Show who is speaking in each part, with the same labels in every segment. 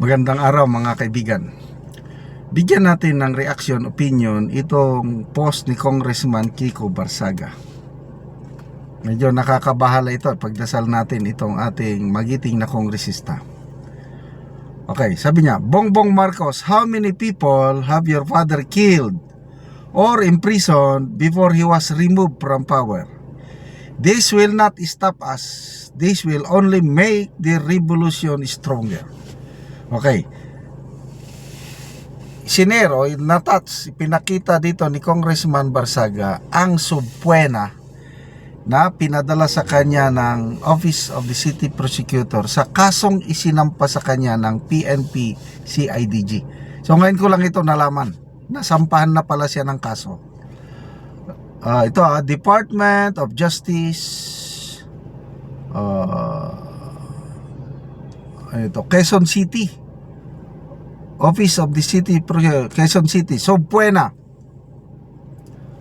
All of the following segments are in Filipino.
Speaker 1: Magandang araw mga kaibigan. Bigyan natin ng reaction, opinion itong post ni Congressman Kiko Barsaga. Medyo nakakabahala ito at pagdasal natin itong ating magiting na kongresista. Okay, sabi niya, Bongbong Marcos, how many people have your father killed or imprisoned before he was removed from power? This will not stop us. This will only make the revolution stronger. Okay. Sinero, natouch, pinakita dito ni Congressman Barsaga ang subpuena na pinadala sa kanya ng Office of the City Prosecutor sa kasong isinampa sa kanya ng PNP CIDG. So ngayon ko lang ito nalaman. Nasampahan na pala siya ng kaso. Ah, ito ah, Department of Justice ah, ito, Quezon City. Office of the City, Pro- Quezon City. So, Buena.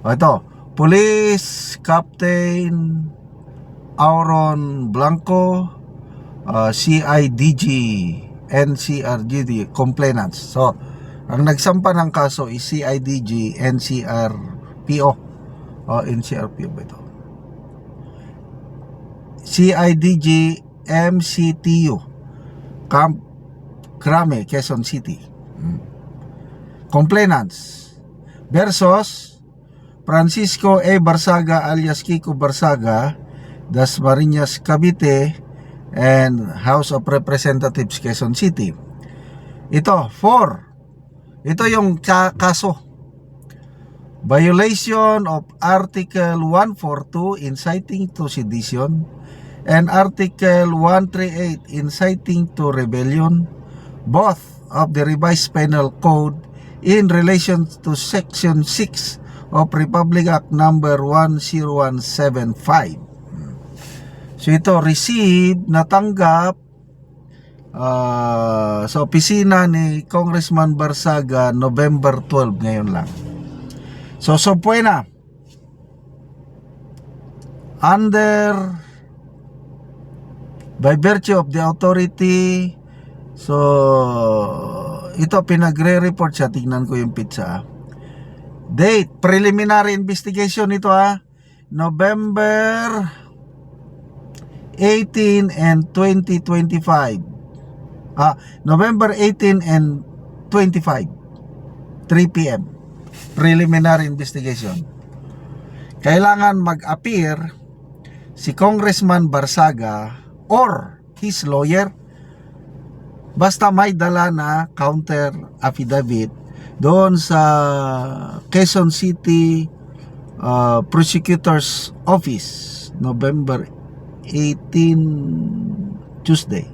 Speaker 1: O, ito. Police Captain Auron Blanco, uh, CIDG, NCRGD, complainants. So, ang nagsampa ng kaso is CIDG, NCRPO. O, NCRPO ba ito? CIDG, MCTU. Camp Crame, Quezon City. Complainants versus Francisco E. Barsaga alias Kiko Barsaga, Dasmariñas, Cavite, and House of Representatives, Quezon City. Ito, four. Ito yung ka- kaso. Violation of Article 142 inciting to sedition and Article 138 inciting to rebellion both of the revised penal code in relation to section 6 of Republic Act number 10175. So ito received, natanggap ah, sa opisina ni Congressman Barsaga November 12 ngayon lang. So so puena under by virtue of the authority So, ito pinagre-report siya. Tignan ko yung pizza. Date, preliminary investigation ito ha. November 18 and 2025. Ah, November 18 and 25. 3 p.m. Preliminary investigation. Kailangan mag-appear si Congressman Barsaga or his lawyer basta may dala na counter affidavit doon sa Quezon City uh, Prosecutor's Office November 18 Tuesday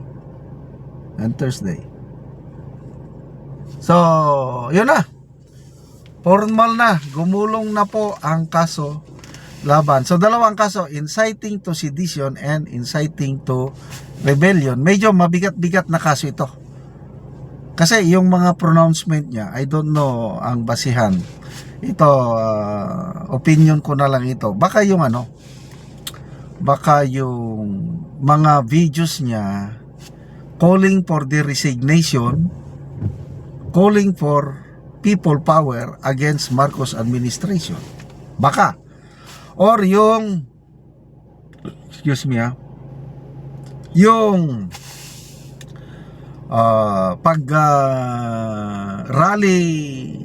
Speaker 1: and Thursday. So yun na. Formal na. Gumulong na po ang kaso laban so dalawang kaso inciting to sedition and inciting to rebellion, medyo mabigat-bigat na kaso ito. Kasi yung mga pronouncement niya, I don't know ang basihan. Ito, uh, opinion ko na lang ito. Baka yung ano, baka yung mga videos niya calling for the resignation, calling for people power against Marcos administration. Baka. Or yung, excuse me ah, yung uh, pag uh, rally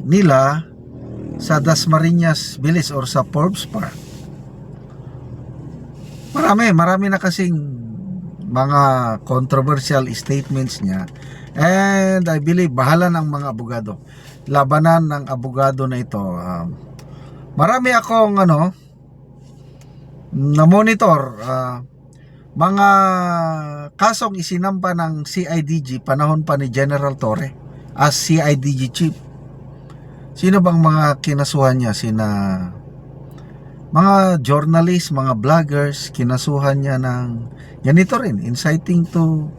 Speaker 1: nila sa Dasmariñas Village or sa Forbes Park. Marami, marami na kasing mga controversial statements niya. And I believe bahala ng mga abogado. Labanan ng abogado na ito. Um, marami akong ano na monitor uh, mga kasong isinampa ng CIDG panahon pa ni General Torre as CIDG chief. Sino bang mga kinasuhan niya? Sina mga journalist, mga vloggers, kinasuhan niya ng ganito rin, inciting to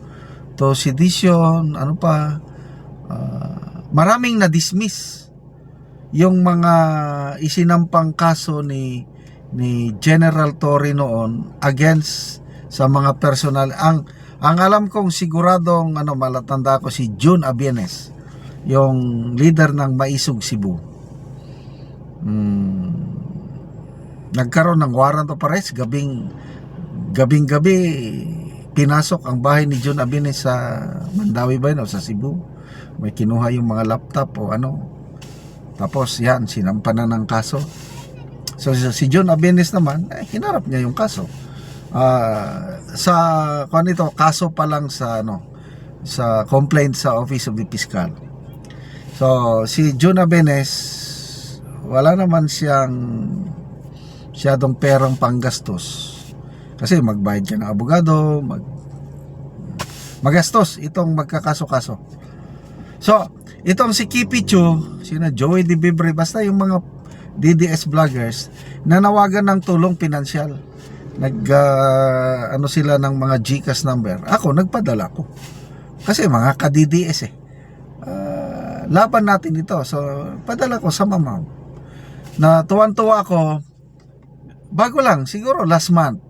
Speaker 1: to sedition, ano pa, uh, maraming na-dismiss yung mga isinampang kaso ni ni General Torre noon against sa mga personal ang Ang alam kong siguradong ano malatanda ko si June Abienes, yung leader ng Maisog Cebu. Hmm, nagkaroon ng warrant of arrest gabing gabing gabi pinasok ang bahay ni June Abienes sa Mandawi ba o sa Cebu. May kinuha yung mga laptop o ano. Tapos yan, sinampa na ng kaso. So si John Abienes naman, eh, hinarap niya yung kaso. Ah, sa kung ito, kaso pa lang sa ano sa complaint sa Office of the Fiscal. So si John Abienes wala naman siyang siyadong perang panggastos. Kasi magbayad siya ng abogado, mag magastos itong magkakaso-kaso. So, itong si Kipi Chu, sina Joey Di Bibre, basta yung mga DDS vloggers, nanawagan ng tulong pinansyal. Nag, ah, ano sila ng mga GCash number. Ako, nagpadala ko. Kasi mga ka-DDS eh. Ah, laban natin ito. So, padala ko sa mamaw. Na tuwan-tuwa ako, bago lang, siguro last month,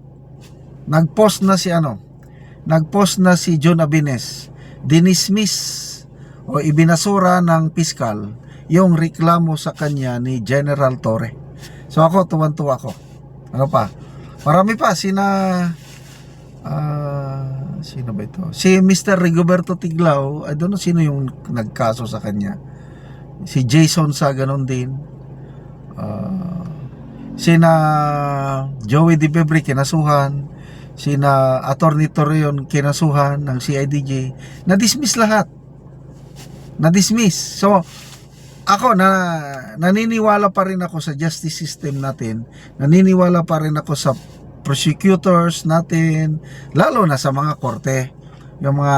Speaker 1: nag-post na si ano, nag-post na si John Abines, dinismiss o ibinasura ng piskal yung reklamo sa kanya ni General Torre. So ako, tuwan-tuwa ako. Ano pa? Marami pa, sina... ah, sino ba ito? Si Mr. Rigoberto Tiglao, I don't know sino yung nagkaso sa kanya. Si Jason sa ganon din. Ah, sina Joey Di Pebre kinasuhan. Sina Attorney Torreon kinasuhan ng CIDJ. Na-dismiss lahat na-dismiss. So, ako na naniniwala pa rin ako sa justice system natin. Naniniwala pa rin ako sa prosecutors natin, lalo na sa mga korte, yung mga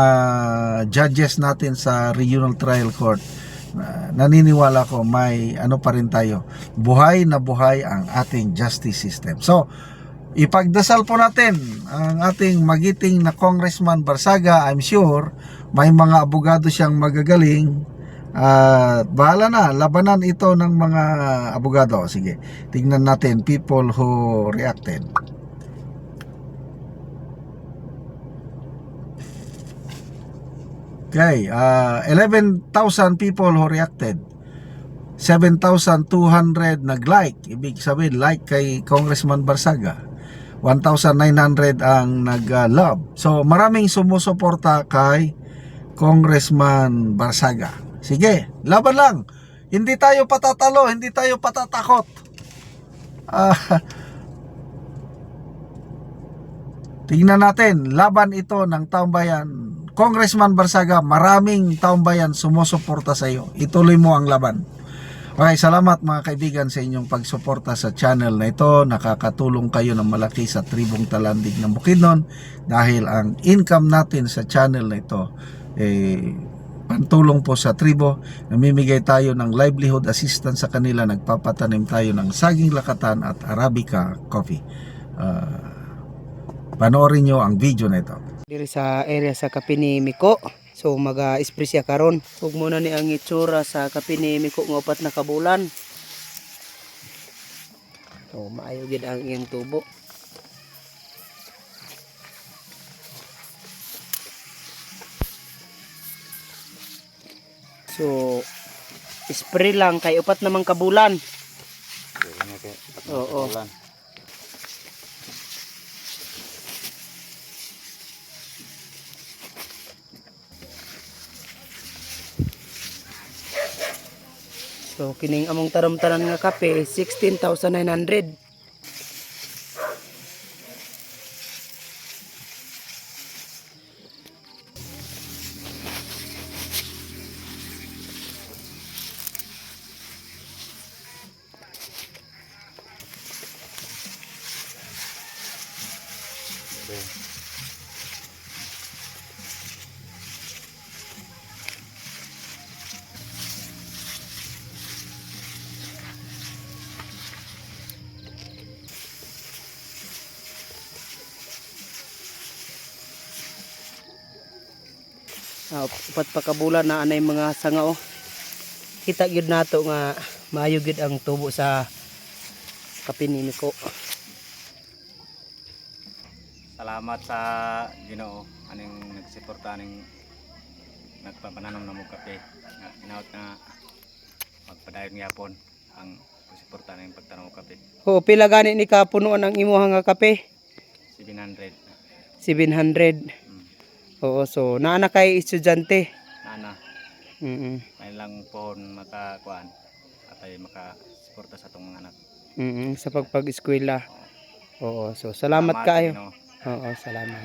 Speaker 1: judges natin sa regional trial court. Na- naniniwala ko may ano pa rin tayo. Buhay na buhay ang ating justice system. So, ipagdasal po natin ang ating magiting na Congressman Barsaga. I'm sure may mga abogado siyang magagaling at bahala na. Labanan ito ng mga abogado. Sige tingnan natin. People who reacted. Okay uh, 11,000 people who reacted. 7,200 nag-like. Ibig sabihin like kay Congressman Barsaga. 1,900 ang nag-love. So maraming sumusuporta kay Congressman Barsaga. Sige, laban lang. Hindi tayo patatalo, hindi tayo patatakot. Ah, tingnan natin, laban ito ng taong bayan. Congressman Barsaga, maraming taong bayan sumusuporta sa iyo. Ituloy mo ang laban. Okay, salamat mga kaibigan sa inyong pagsuporta sa channel na ito. Nakakatulong kayo ng malaki sa tribong talandig ng Bukidnon dahil ang income natin sa channel na ito eh, pantulong po sa tribo. Namimigay tayo ng livelihood assistance sa kanila. Nagpapatanim tayo ng saging lakatan at Arabica coffee. Ah, panoorin nyo ang video na ito.
Speaker 2: diri sa area sa kape ni Miko. So maga-spray siya karon. Ug muna ni ang itsura sa kape ni Miko nga upat na kabulan. So maayo gid ang iyang tubo. So spray lang kay upat namang kabulan. Oo. So kining among taram-taran nga kape 16,900. Ah, upat pa kabulan na anay mga sanga oh. Kita gyud nato nga maayo gyud ang tubo sa kape ni Miko.
Speaker 3: Salamat sa Ginoo. aning nagsuporta aning nagpapananom na mo kape nga inaot nga magpadayon gyapon ang suporta ning pagtanaw kape
Speaker 2: Oo, pila gani ni kapunuan ang imuha nga kape?
Speaker 3: 700
Speaker 2: 700.
Speaker 3: Mm.
Speaker 2: Oo, so naana kay estudyante.
Speaker 3: nana
Speaker 2: Mm.
Speaker 3: may lang po makakuan atay makasuporta sa atong mga anak
Speaker 2: Mm, sa pagpag-eskwela. Oo, so salamat
Speaker 3: Salamat,
Speaker 2: kaayo.
Speaker 3: Panginoon.
Speaker 2: Oo, salamat.